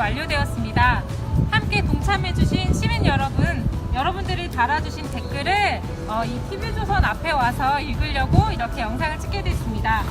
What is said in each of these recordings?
완료되었습니다. 함께 동참해주신 시민 여러분, 여러분들이 달아주신 댓글을 어, 이 TV조선 앞에 와서 읽으려고 이렇게 영상을 찍게 됐습니다.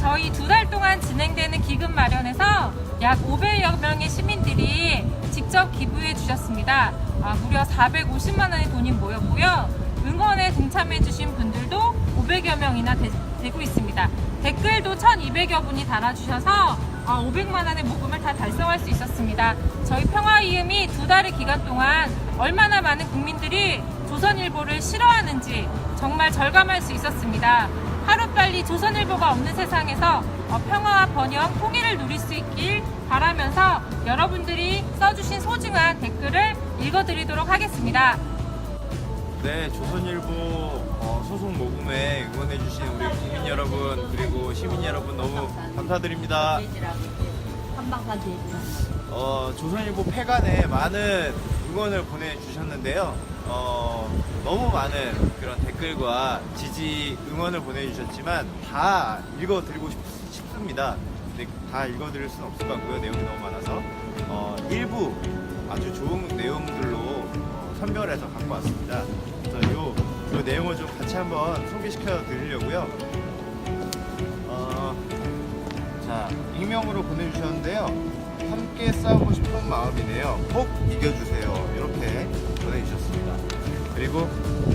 저희 두 달 동안 진행되는 기금 마련에서 약 500여 명의 시민들이 직접 기부해 주셨습니다. 아, 무려 450만 원의 돈이 모였고요. 응원에 동참해 주신 분들도 500여 명이나 되, 고 있습니다. 댓글도 1,200여 분이 달아주셔서 500만 원의 모금을 다 달성할 수 있었습니다. 저희 평화이음이 두 달의 기간 동안 얼마나 많은 국민들이 조선일보를 싫어하는지 정말 절감할 수 있었습니다. 하루빨리 조선일보가 없는 세상에서 어, 평화와 번영, 통일을 누릴 수 있길 바라면서 여러분들이 써주신 소중한 댓글을 읽어드리도록 하겠습니다. 네, 조선일보 어, 소속 모금에 응원해주신 우리 국민 여러분 그리고 시민 여러분 너무 감사드립니다. 어, 조선일보 폐간에 많은 응원을 보내주셨는데요. 어, 너무 많은 그런 댓글과 지지 응원을 보내주셨지만 다 읽어드리고 싶, 싶습니다. 근데 다 읽어드릴 수는 없을 것 같고요. 내용이 너무 많아서. 어, 일부 아주 좋은 내용들로 어, 선별해서 갖고 왔습니다. 요 내용을 좀 같이 한번 소개시켜 드리려고요. 어, 자, 익명으로 보내주셨는데요. 함께 싸우고 싶은 마음이네요. 꼭 이겨주세요. 이렇게 보내주셨습니다. 그리고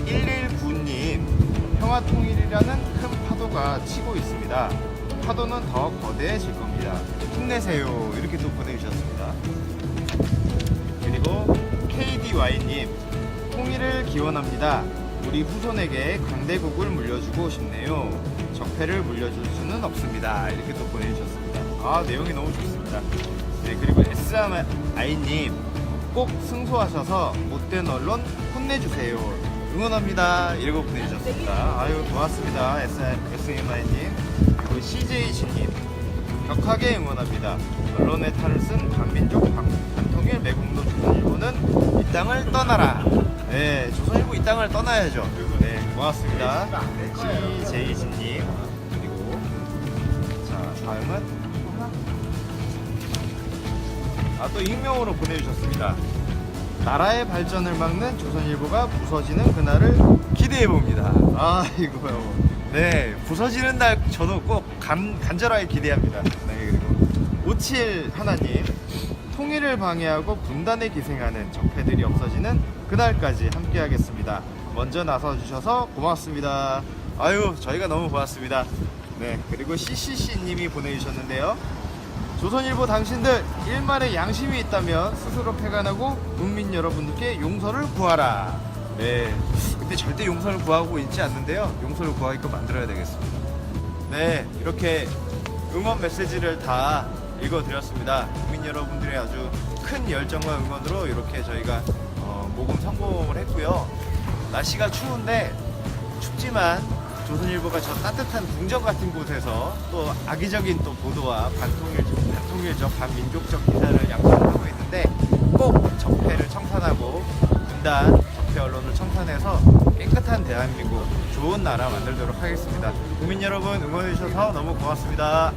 119님, 평화통일이라는 큰 파도가 치고 있습니다. 파도는 더 거대해질 겁니다. 힘내세요. 이렇게 또 보내주셨습니다. 그리고 KDY님, 통일을 기원합니다. 우리 후손에게 강대국을 물려주고 싶네요. 적폐를 물려줄 수는 없습니다. 이렇게 또 보내주셨습니다. 아, 내용이 너무 좋습니다. 네, 그리고 SMI님, 꼭 승소하셔서 못된 언론 혼내주세요. 응원합니다. 이러고 보내주셨습니다. 아유, 고맙습니다. SMI님. 그리고 CJG님, 격하게 응원합니다. 언론의 탈을 쓴 반민족 반, 반통일 매국노 조선일보는 이 땅을 떠나라. 네, 조선일보 이 땅을 떠나야죠. 네, 고맙습니다. CJ진님 그리고 자 다음은 아 또 익명으로 보내주셨습니다. 나라의 발전을 막는 조선일보가 부서지는 그날을 기대해 봅니다. 아 이거요. 네 부서지는 날 저도 꼭 간, 간절하게 기대합니다. 네 그리고 57 하나님 통일을 방해하고 분단에 기생하는 적폐들이 없어지는 그날까지 함께하겠습니다. 먼저 나서 주셔서 고맙습니다. 아유 저희가 너무 고맙습니다. 네 그리고 CCC님이 보내주셨는데요. 조선일보 당신들 일말의 양심이 있다면 스스로 폐간하고 국민 여러분께 용서를 구하라. 네. 근데 절대 용서를 구하고 있지 않는데요. 용서를 구하게끔 만들어야 되겠습니다. 네. 이렇게 응원 메시지를 다 읽어드렸습니다. 국민 여러분들의 아주 큰 열정과 응원으로 이렇게 저희가 어, 모금 성공을 했고요. 날씨가 추운데 춥지만 조선일보가 저 따뜻한 궁전 같은 곳에서 또 악의적인 또 보도와 반통일적, 반통일적, 반민족적 기사를 양산하고 있는데 꼭 적폐를 청산하고 분단, 적폐 언론을 청산해서 깨끗한 대한민국, 좋은 나라 만들도록 하겠습니다. 국민 여러분 응원해 주셔서 너무 고맙습니다.